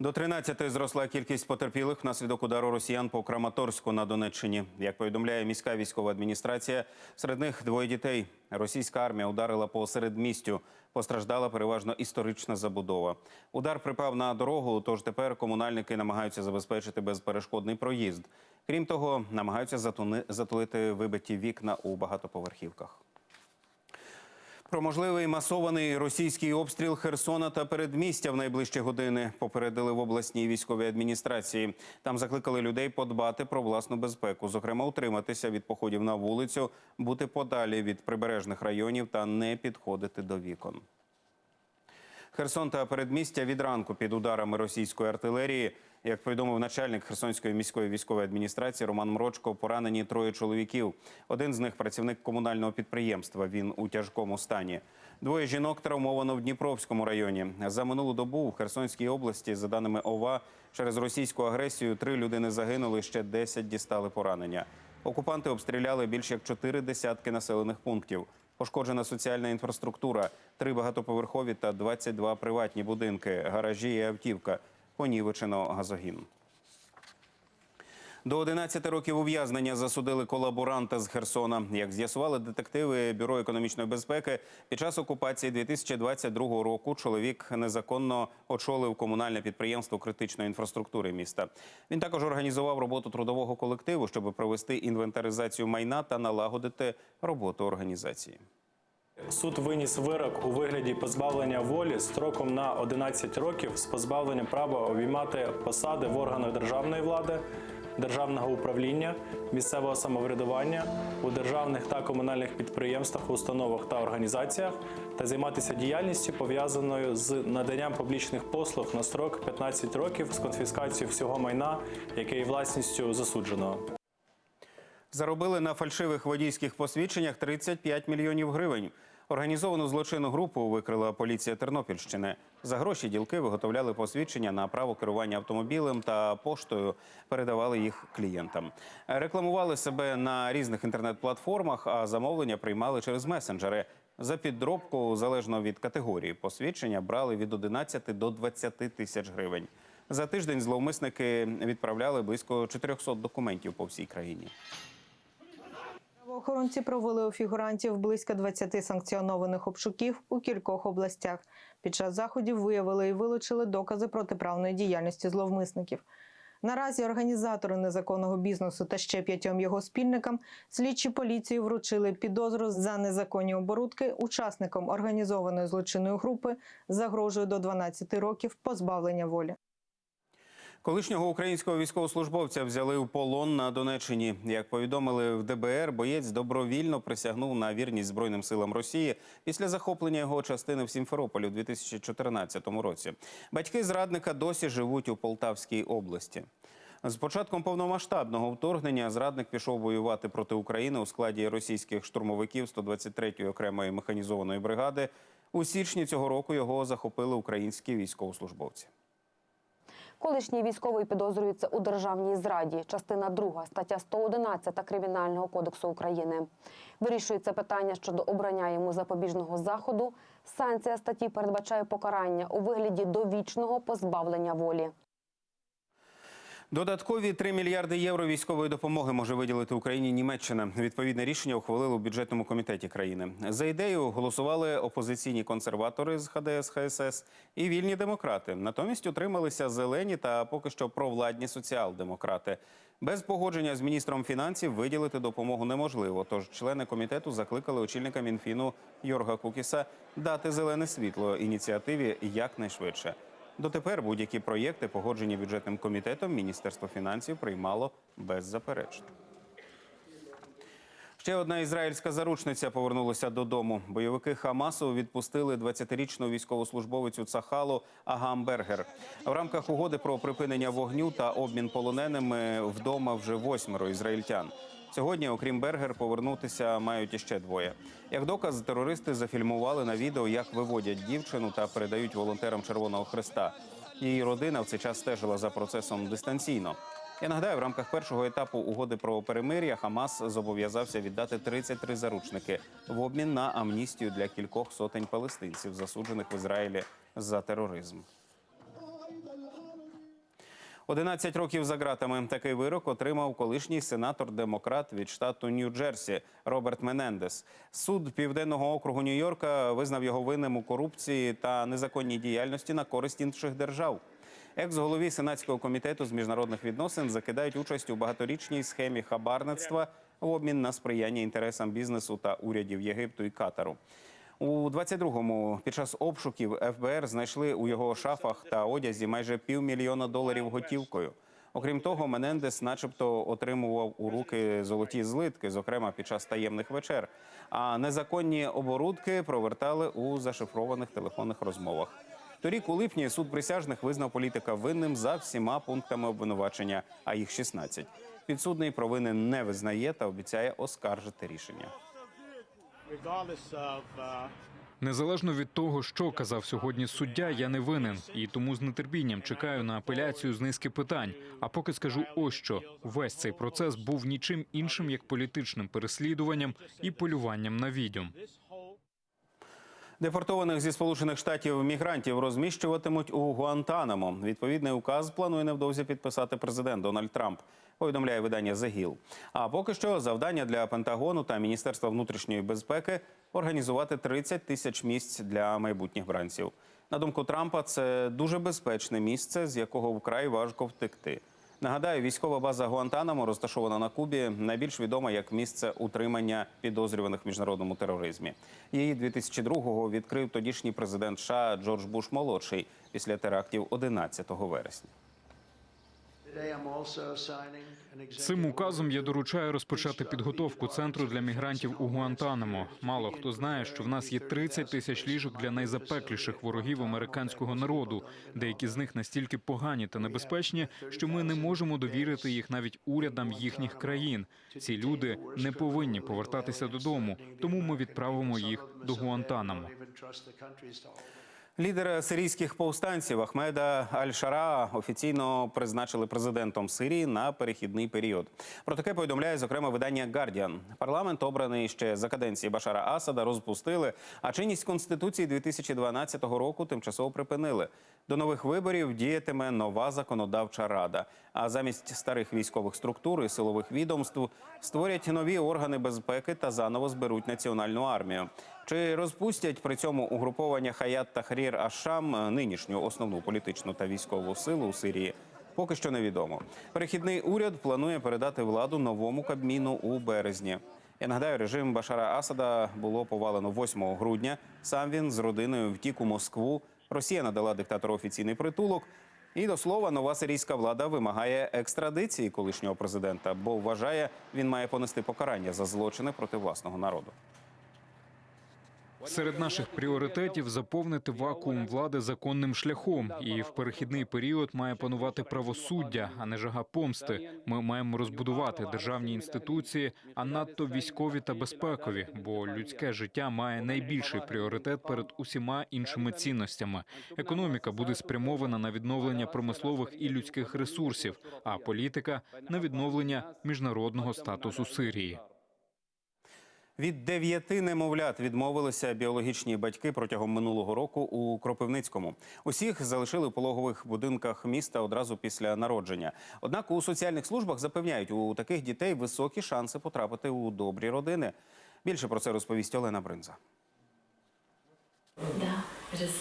До 13 зросла кількість потерпілих внаслідок удару росіян по Краматорську на Донеччині. Як повідомляє міська військова адміністрація, серед них двоє дітей. Російська армія ударила по середмістю. Постраждала переважно історична забудова. Удар припав на дорогу, тож тепер комунальники намагаються забезпечити безперешкодний проїзд. Крім того, намагаються затулити вибиті вікна у багатоповерхівках. Про можливий масований російський обстріл Херсона та передмістя в найближчі години попередили в обласній військовій адміністрації. Там закликали людей подбати про власну безпеку, зокрема, утриматися від походів на вулицю, бути подалі від прибережних районів та не підходити до вікон. Херсон та передмістя від ранку під ударами російської артилерії. Як повідомив начальник Херсонської міської військової адміністрації Роман Мрочко, поранені троє чоловіків. Один з них працівник комунального підприємства. Він у тяжкому стані. Двоє жінок травмовано в Дніпровському районі. За минулу добу в Херсонській області, за даними ОВА, через російську агресію три людини загинули, ще 10 дістали поранення. Окупанти обстріляли більш як чотири десятки населених пунктів. Пошкоджена соціальна інфраструктура, три багатоповерхові та 22 приватні будинки, гаражі і автівка. Понівечено газогін. До 11 років ув'язнення засудили колаборанта з Херсона. Як з'ясували детективи Бюро економічної безпеки, під час окупації 2022 року чоловік незаконно очолив комунальне підприємство критичної інфраструктури міста. Він також організував роботу трудового колективу, щоб провести інвентаризацію майна та налагодити роботу організації. Суд виніс вирок у вигляді позбавлення волі строком на 11 років з позбавленням права обіймати посади в органах державної влади, державного управління, місцевого самоврядування у державних та комунальних підприємствах, установах та організаціях та займатися діяльністю пов'язаною з наданням публічних послуг на строк 15 років з конфіскацією всього майна, яке є власністю засудженого. Заробили на фальшивих водійських посвідченнях 35 мільйонів гривень. Організовану злочинну групу викрила поліція Тернопільщини. За гроші ділки виготовляли посвідчення на право керування автомобілем та поштою передавали їх клієнтам. Рекламували себе на різних інтернет-платформах, а замовлення приймали через месенджери. За підробку, залежно від категорії посвідчення, брали від 11 до 20 тисяч гривень. За тиждень зловмисники відправляли близько 400 документів по всій країні. Правоохоронці провели у фігурантів близько 20 санкціонованих обшуків у кількох областях. Під час заходів виявили і вилучили докази протиправної діяльності зловмисників. Наразі організатори незаконного бізнесу та ще п'ятьом його спільникам слідчі поліції вручили підозру за незаконні оборудки учасникам організованої злочинної групи загрожує до 12 років позбавлення волі. Колишнього українського військовослужбовця взяли в полон на Донеччині. Як повідомили в ДБР, боєць добровільно присягнув на вірність Збройним силам Росії після захоплення його частини в Сімферополі у 2014 році. Батьки зрадника досі живуть у Полтавській області. З початком повномасштабного вторгнення зрадник пішов воювати проти України у складі російських штурмовиків 123-ї окремої механізованої бригади. У січні цього року його захопили українські військовослужбовці. Колишній військовий підозрюється у державній зраді, частина 2, стаття 111 Кримінального кодексу України. Вирішується питання щодо обрання йому запобіжного заходу. Санкція статті передбачає покарання у вигляді довічного позбавлення волі. Додаткові 3 мільярди євро військової допомоги може виділити Україні Німеччина. Відповідне рішення ухвалили у бюджетному комітеті країни. За ідею голосували опозиційні консерватори з ХДС ХСС і вільні демократи. Натомість утрималися зелені та поки що провладні соціал-демократи. Без погодження з міністром фінансів виділити допомогу неможливо. Тож члени комітету закликали очільника Мінфіну Йорга Кукіса дати зелене світло ініціативі якнайшвидше. Дотепер будь-які проєкти, погоджені бюджетним комітетом, Міністерство фінансів приймало беззаперечно. Ще одна ізраїльська заручниця повернулася додому. Бойовики Хамасу відпустили 20-річну військовослужбовицю Цахалу Агам Бергер. В рамках угоди про припинення вогню та обмін полоненими вдома вже восьмеро ізраїльтян. Сьогодні, окрім Бергер, повернутися мають іще двоє. Як доказ, терористи зафільмували на відео, як виводять дівчину та передають волонтерам Червоного Хреста. Її родина в цей час стежила за процесом дистанційно. Я нагадаю, в рамках першого етапу угоди про перемир'я Хамас зобов'язався віддати 33 заручники в обмін на амністію для кількох сотень палестинців, засуджених в Ізраїлі за тероризм. 11 років за ґратами. Такий вирок отримав колишній сенатор-демократ від штату Нью-Джерсі Роберт Менендес. Суд південного округу Нью-Йорка визнав його винним у корупції та незаконній діяльності на користь інших держав. Екс-голові сенатського комітету з міжнародних відносин закидають участь у багаторічній схемі хабарництва в обмін на сприяння інтересам бізнесу та урядів Єгипту і Катару. У 22-му під час обшуків ФБР знайшли у його шафах та одязі майже півмільйона доларів готівкою. Окрім того, Менендес, начебто, отримував у руки золоті злитки, зокрема під час таємних вечер. А незаконні оборудки провертали у зашифрованих телефонних розмовах. Торік у липні суд присяжних визнав політика винним за всіма пунктами обвинувачення, а їх 16. Підсудний провини не визнає та обіцяє оскаржити рішення. Uh, Незалежно від того, що казав сьогодні суддя, я не винен і тому з нетерпінням чекаю на апеляцію з низки питань. А поки скажу ось що весь цей процес був нічим іншим як політичним переслідуванням і полюванням на відьом. Депортованих зі сполучених штатів мігрантів розміщуватимуть у Гуантанамо. Відповідний указ планує невдовзі підписати президент Дональд Трамп. Повідомляє видання Hill. А поки що завдання для Пентагону та Міністерства внутрішньої безпеки організувати 30 тисяч місць для майбутніх бранців. На думку Трампа, це дуже безпечне місце, з якого вкрай важко втекти. Нагадаю, військова база Гуантанамо, розташована на Кубі, найбільш відома як місце утримання підозрюваних в міжнародному тероризмі. Її 2002-го відкрив тодішній президент США Джордж Буш молодший після терактів 11 вересня. Цим указом я доручаю розпочати підготовку центру для мігрантів у Гуантанамо. Мало хто знає, що в нас є 30 тисяч ліжок для найзапекліших ворогів американського народу. Деякі з них настільки погані та небезпечні, що ми не можемо довірити їх навіть урядам їхніх країн. Ці люди не повинні повертатися додому, тому ми відправимо їх до Гуантанамо. Лідера сирійських повстанців Ахмеда Аль-Шара офіційно призначили президентом Сирії на перехідний період. Про таке повідомляє зокрема видання Гардіан. Парламент, обраний ще за каденції Башара Асада, розпустили, а чинність конституції 2012 року тимчасово припинили. До нових виборів діятиме нова законодавча рада. А замість старих військових структур і силових відомств створять нові органи безпеки та заново зберуть національну армію. Чи розпустять при цьому угруповання Хаят Тахрір Ашам нинішню основну політичну та військову силу у Сирії? Поки що невідомо. Перехідний уряд планує передати владу новому кабміну у березні. Я нагадаю, режим Башара Асада було повалено 8 грудня. Сам він з родиною втік у Москву. Росія надала диктатору офіційний притулок. І до слова, нова сирійська влада вимагає екстрадиції колишнього президента, бо вважає, він має понести покарання за злочини проти власного народу. Серед наших пріоритетів заповнити вакуум влади законним шляхом, і в перехідний період має панувати правосуддя, а не жага помсти. Ми маємо розбудувати державні інституції, а надто військові та безпекові, бо людське життя має найбільший пріоритет перед усіма іншими цінностями. Економіка буде спрямована на відновлення промислових і людських ресурсів, а політика на відновлення міжнародного статусу Сирії. Від дев'яти немовлят відмовилися біологічні батьки протягом минулого року у Кропивницькому. Усіх залишили в пологових будинках міста одразу після народження. Однак у соціальних службах запевняють, у таких дітей високі шанси потрапити у добрі родини. Більше про це розповість Олена Бринза.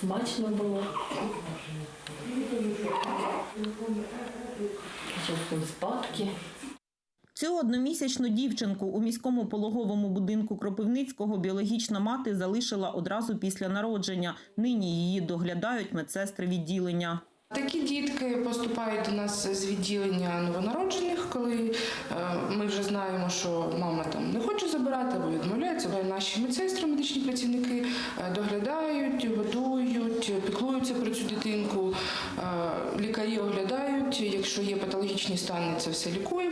Смачно було. Спадки. Цю одномісячну дівчинку у міському пологовому будинку Кропивницького біологічна мати залишила одразу після народження. Нині її доглядають медсестри відділення. Такі дітки поступають до нас з відділення новонароджених, коли е, ми вже знаємо, що мама там не хоче забирати або відмовляється. Але Наші медсестри, медичні працівники е, доглядають, годують, піклуються про цю дитинку. Е, Лікарі оглядають. Якщо є патологічні стани, це все лікуємо.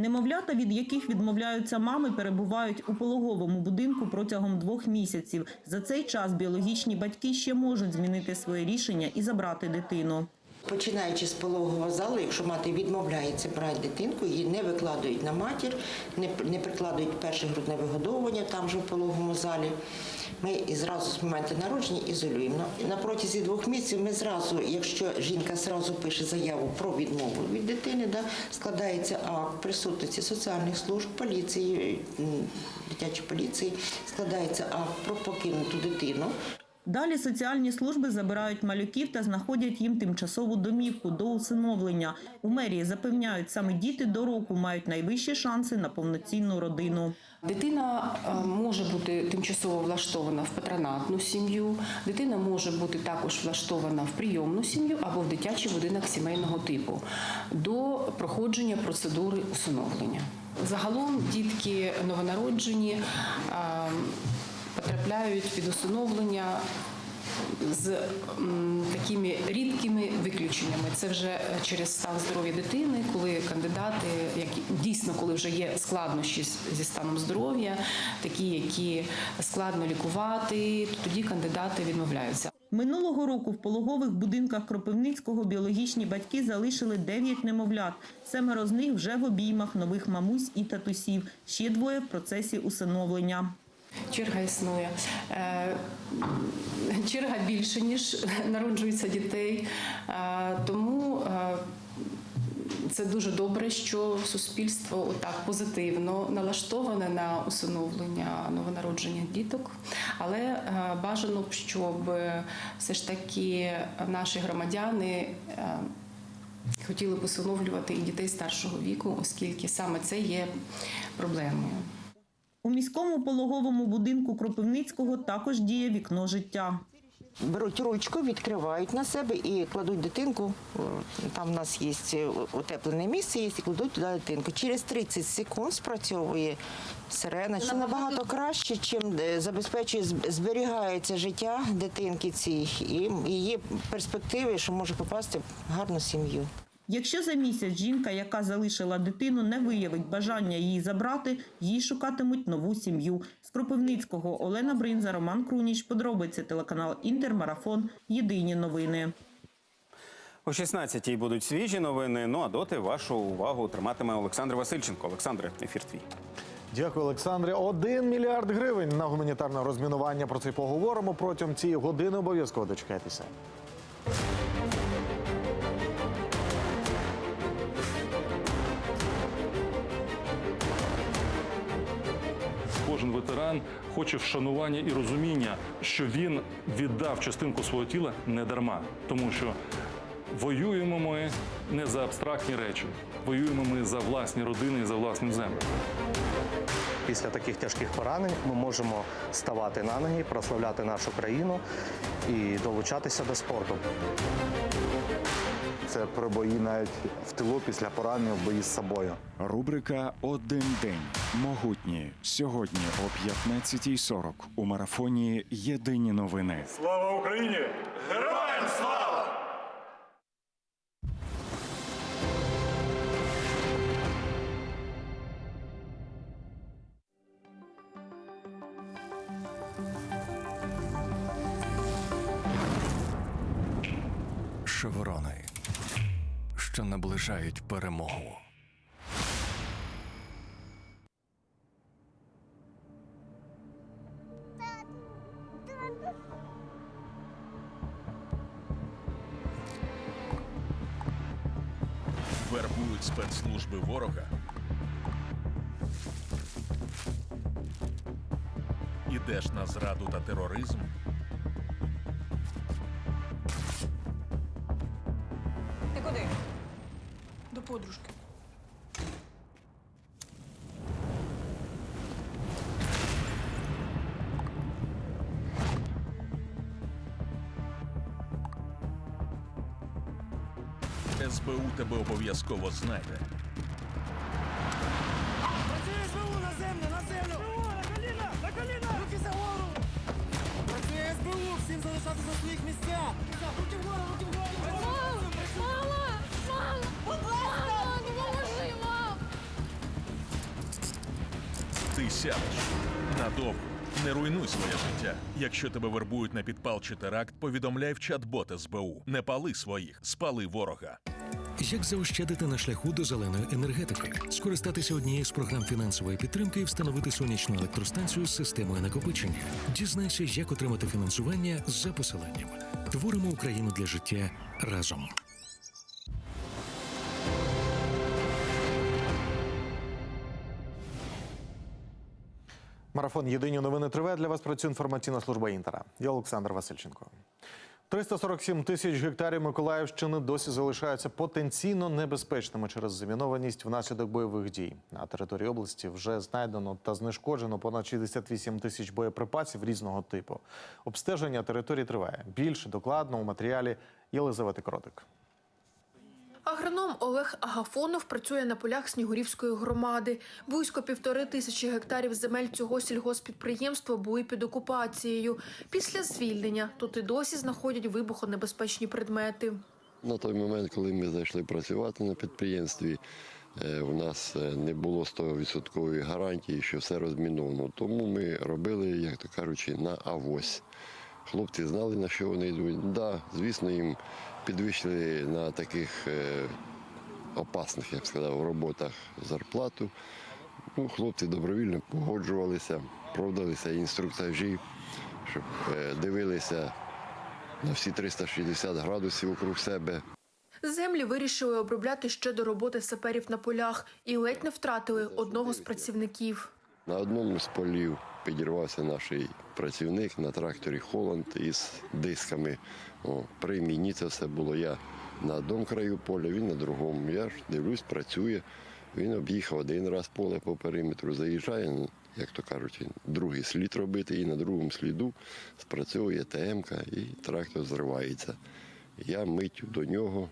Немовлята, від яких відмовляються мами, перебувають у пологовому будинку протягом двох місяців. За цей час біологічні батьки ще можуть змінити своє рішення і забрати дитину. Починаючи з пологового залу, якщо мати відмовляється брати дитинку, її не викладають на матір, не, не прикладають перше грудне вигодовування там же в пологовому залі. Ми і зразу з моменту народження ізолюємо. На- протязі двох місяців ми зразу, якщо жінка зразу пише заяву про відмову від дитини, да, складається акт присутності соціальних служб, поліції, дитячої поліції, складається акт про покинуту дитину. Далі соціальні служби забирають малюків та знаходять їм тимчасову домівку до усиновлення. У мерії запевняють, саме діти до року мають найвищі шанси на повноцінну родину. Дитина е, може бути тимчасово влаштована в патронатну сім'ю, дитина може бути також влаштована в прийомну сім'ю або в дитячий будинок сімейного типу до проходження процедури усиновлення. Загалом дітки новонароджені е, потрапляють під усиновлення з такими рідкими виключеннями. Це вже через стан здоров'я дитини, коли кандидати, які дійсно, коли вже є складнощі зі станом здоров'я, такі, які складно лікувати, то тоді кандидати відмовляються. Минулого року в пологових будинках Кропивницького біологічні батьки залишили 9 немовлят. Семеро з них вже в обіймах нових мамусь і татусів. Ще двоє в процесі усиновлення. Черга існує. Е, Черга більше, ніж народжується дітей. Е, Тому е, це дуже добре, що суспільство отак позитивно налаштоване на усиновлення новонароджених діток. Але бажано б, щоб все ж таки наші громадяни. Хотіли б усиновлювати і дітей старшого віку, оскільки саме це є проблемою. У міському пологовому будинку Кропивницького також діє вікно життя. Беруть ручку, відкривають на себе і кладуть дитинку. Там в нас є е, утеплене місце, є, і кладуть туди дитинку. Через 30 секунд спрацьовує сирена, що набагато краще, чим е, забезпечує зберігається життя дитинки цій і її перспективи, що може попасти в гарну сім'ю. Якщо за місяць жінка, яка залишила дитину, не виявить бажання її забрати, їй шукатимуть нову сім'ю. З Кропивницького Олена Бринза, Роман Круніч. Подробиці телеканал Інтермарафон. Єдині новини. О 16-й будуть свіжі новини. Ну а доти вашу увагу триматиме Олександр Васильченко. Олександре, ефір твій. Дякую, Олександре. Один мільярд гривень на гуманітарне розмінування. Про це поговоримо протягом цієї години. Обов'язково дочекайтеся. Ветеран хоче вшанування і розуміння, що він віддав частинку свого тіла не дарма, тому що воюємо ми не за абстрактні речі, воюємо ми за власні родини і за власну землю. Після таких тяжких поранень ми можемо ставати на ноги, прославляти нашу країну і долучатися до спорту. Це про бої навіть в тилу після поранення в бої з собою. Рубрика Один день. Могутні. Сьогодні о 15.40 у марафоні Єдині новини. Слава Україні! Героям слава! Наближають перемогу. вербують спецслужби ворога. Ідеш на зраду та тероризм. Подружки. СБУ тебе обов'язково знайде. Працює СБУ на землю, на землю! СБУ, на коліна, на коліна! Руки за гору! Працює СБУ, всім залишатися на своїх місцях! Руки вгору, руки вгору! Ти сядеш надовго. Не руйнуй своє життя. Якщо тебе вербують на підпал чи теракт, повідомляй в чат-бот СБУ. Не пали своїх, спали ворога. Як заощадити на шляху до зеленої енергетики, скористатися однією з програм фінансової підтримки і встановити сонячну електростанцію з системою накопичення. Дізнайся, як отримати фінансування за посиланням. Творимо Україну для життя разом. Марафон Єдині новини триває. Для вас працює інформаційна служба Інтера. Я Олександр Васильченко. 347 тисяч гектарів Миколаївщини досі залишаються потенційно небезпечними через замінованість внаслідок бойових дій. На території області вже знайдено та знешкоджено понад 68 тисяч боєприпасів різного типу. Обстеження території триває. Більше докладно у матеріалі Єлизавети Кротик. Агроном Олег Агафонов працює на полях Снігурівської громади. Близько півтори тисячі гектарів земель цього сільгоспідприємства були під окупацією. Після звільнення тут і досі знаходять вибухонебезпечні предмети. На той момент, коли ми зайшли працювати на підприємстві, е, у нас е, не було 100% гарантії, що все розміновано. Тому ми робили, як то кажучи, на авось. Хлопці знали, на що вони йдуть. Да, звісно, їм підвищили на таких е, опасних, я б сказав, роботах зарплату. Ну, хлопці добровільно погоджувалися, проводилися інструктажі, щоб е, дивилися на всі 360 градусів округ себе. Землі вирішили обробляти ще до роботи саперів на полях і ледь не втратили одного з працівників. На одному з полів підірвався наш працівник на тракторі Холланд із дисками. О, при мені це все було. Я на одному краю поля, він на другому. Я ж дивлюсь, працює. Він об'їхав один раз поле по периметру, заїжджає, ну, як то кажуть, другий слід робити, і на другому сліду спрацьовує ТМК і трактор зривається. Я миттю до нього,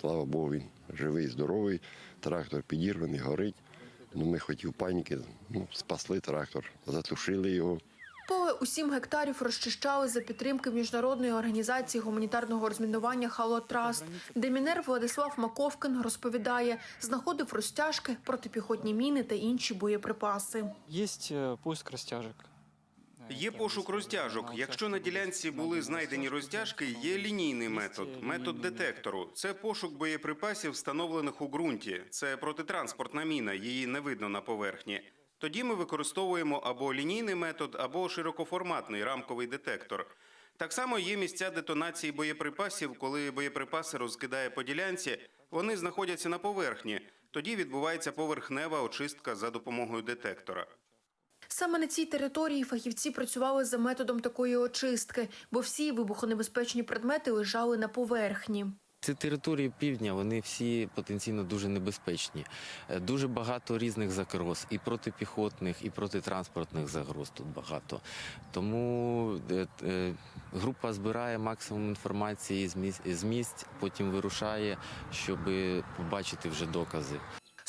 слава Богу, він живий, здоровий, трактор підірваний, горить. Ну, ми хотів паніки, ну, спасли трактор, затушили його. Поле у 7 гектарів розчищали за підтримки міжнародної організації гуманітарного розмінування Халотраст, де Демінер Владислав Маковкин розповідає, знаходив розтяжки, протипіхотні міни та інші боєприпаси. Є поиск розтяжок. Є пошук розтяжок. Якщо на ділянці були знайдені розтяжки, є лінійний метод, метод детектору. Це пошук боєприпасів, встановлених у ґрунті. Це протитранспортна міна, її не видно на поверхні. Тоді ми використовуємо або лінійний метод, або широкоформатний рамковий детектор. Так само є місця детонації боєприпасів, коли боєприпаси розкидає по ділянці, вони знаходяться на поверхні. Тоді відбувається поверхнева очистка за допомогою детектора. Саме на цій території фахівці працювали за методом такої очистки, бо всі вибухонебезпечні предмети лежали на поверхні. Ці території півдня вони всі потенційно дуже небезпечні. Е, Дуже багато різних загроз, і протипіхотних, і протитранспортних загроз тут багато. Тому е, е, група збирає максимум інформації з місць, потім вирушає, щоб побачити вже докази.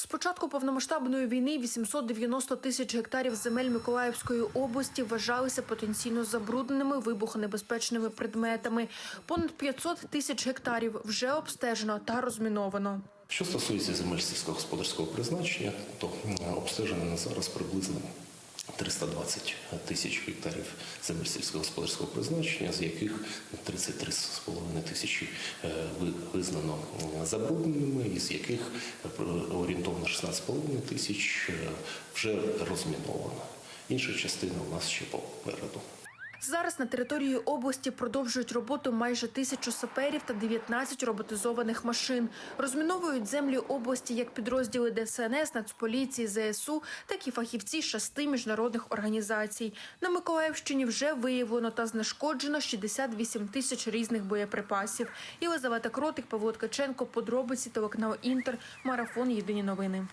З початку повномасштабної війни 890 тисяч гектарів земель Миколаївської області вважалися потенційно забрудненими вибухонебезпечними предметами. Понад 500 тисяч гектарів вже обстежено та розміновано. Що стосується земель сільськогосподарського призначення, то обстежено зараз приблизно 320 тисяч гектарів земель сільськогосподарського призначення, з яких 33,5 тисячі е, ви- визнано забрудненими, і з яких е, орієнтовно 16,5 тисяч е, вже розміновано. Інша частина у нас ще попереду. Зараз на території області продовжують роботу майже тисячу саперів та 19 роботизованих машин. Розміновують землі області як підрозділи ДСНС, Нацполіції, ЗСУ, так і фахівці шести міжнародних організацій. На Миколаївщині вже виявлено та знешкоджено 68 тисяч різних боєприпасів. Єлизавета Кротик, Павло Ткаченко, подробиці телеканал Інтер, марафон Єдині новини.